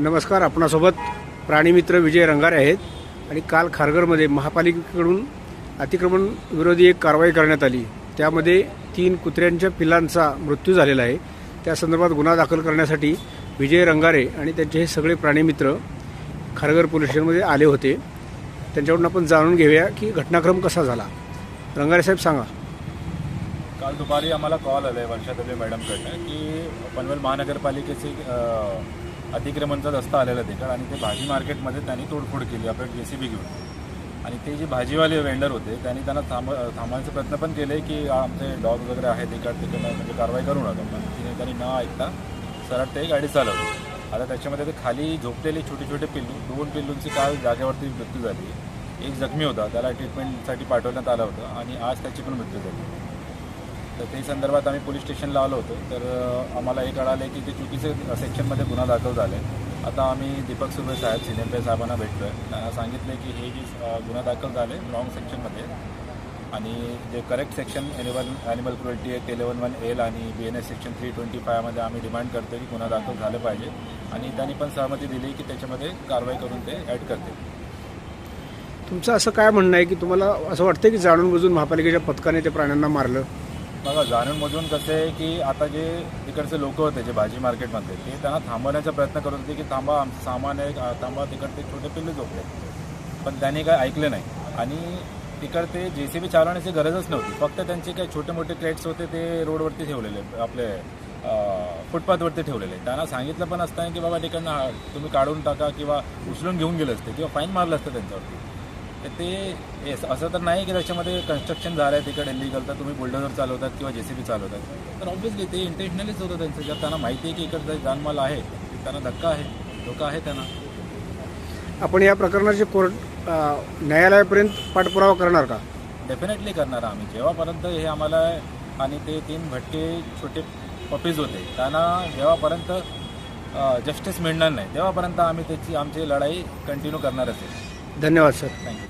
नमस्कार आपणासोबत प्राणीमित्र विजय रंगारे आहेत आणि काल खारघरमध्ये महापालिकेकडून अतिक्रमण विरोधी एक कारवाई करण्यात आली. त्यामध्ये तीन कुत्र्यांच्या पिलांचा मृत्यू झालेला आहे. त्या संदर्भात गुन्हा दाखल करण्यासाठी विजय रंगारे आणि त्यांचे हे सगळे प्राणीमित्र खारघर पोलीस स्टेशनमध्ये आले होते. त्यांच्याकडून आपण जाणून घेऊया की घटनाक्रम कसा झाला. रंगारे साहेब सांगा. काल दुपारी आम्हाला कॉल आला आहे वर्षा दबे मॅडमकडनं की पनवेल महानगरपालिकेचे अतिक्रमणचा रस्ता आलेला तिकडं. आणि ते भाजी मार्केटमध्ये त्यांनी तोडफोड केली आपल्या जे सी बी घेऊन. आणि ते जे भाजीवाले वेंडर होते त्यांनी त्यांना थांब थांबवायचे प्रयत्न पण केले की आमचे डॉग वगैरे आहेत तिकड तिकडनं म्हणजे कारवाई करू नका. पण तिने त्यांनी न ऐकता सरळ ते गाडी चालवली. आता त्याच्यामध्ये ते खाली झोपलेले छोटे छोटे पिल्लू दोन पिल्लूंची काल जागेवरती मृत्यू झाली. एक जखमी होता त्याला ट्रीटमेंटसाठी पाठवण्यात आलं होतं आणि आज त्याची पण मृत्यू झाली. तर ते संदर्भात आम्ही पोलीस स्टेशनला आलो होतो. तर आम्हाला हे कळालं की ते चुकीचे सेक्शनमध्ये गुन्हा दाखल झाले. आता आम्ही दीपक सुर्वे साहेब सिनेम पे साहेबांना भेटलो आहे त्यांना सांगितले की हे जे गुन्हा दाखल झाले रॉंग सेक्शनमध्ये आणि जे correct section eleven animal cruelty act eleven one L आणि B N S section three twenty फायमध्ये आम्ही डिमांड करतो की गुन्हा दाखल झाले पाहिजे. आणि त्यांनी पण सहमती दिली की त्याच्यामध्ये कारवाई करून ते ॲड करतील. तुमचं असं काय म्हणणं आहे की तुम्हाला असं वाटतं की जाणून बुजून महापालिकेच्या पथकाने ते प्राण्यांना मारलं? बघा जाणून मधून कसं आहे की आता जे तिकडचे लोक होते जे भाजी मार्केटमध्ये ते त्यांना थांबवण्याचा प्रयत्न करत होते की थांबा आमचं सामान आहे थांबा तिकडचे छोटे पिल्ले झोपले. पण त्यांनी काय ऐकलं नाही. आणि तिकडते जे सी बी चालवण्याची गरजच नव्हती. फक्त त्यांचे काही छोटे मोठे क्रेट्स होते ते रोडवरती ठेवलेले आपले फुटपाथवरती ठेवलेले. त्यांना सांगितलं पण असताना की बाबा तिकडनं तुम्ही काढून टाका किंवा उचलून घेऊन गेलं असते किंवा फाईन मारलं असतं त्यांच्यावरती. ते असं तर नाही की त्याच्यामध्ये कन्स्ट्रक्शन झालं आहे तिकडे इलिगल तर तुम्ही बुलडोझर चालवतात किंवा जे सी बी चालवतात. तर ऑब्व्हियसली ते इंटेन्शनलीच होतं त्यांचं. जर त्यांना माहिती आहे की इकडचं जानमाल आहे त्यांना धक्का आहे धोका आहे त्यांना. आपण या प्रकरणाचे कोर्ट न्यायालयापर्यंत पाठपुरावा करणार का? डेफिनेटली करणार आम्ही. जेव्हापर्यंत हे आम्हाला आणि ते तीन भटके छोटे पपीज होते त्यांना जेव्हापर्यंत जस्टिस मिळणार नाही तेव्हापर्यंत आम्ही त्याची आमची लढाई कंटिन्यू करणारच आहे. धन्यवाद सर थँक्यू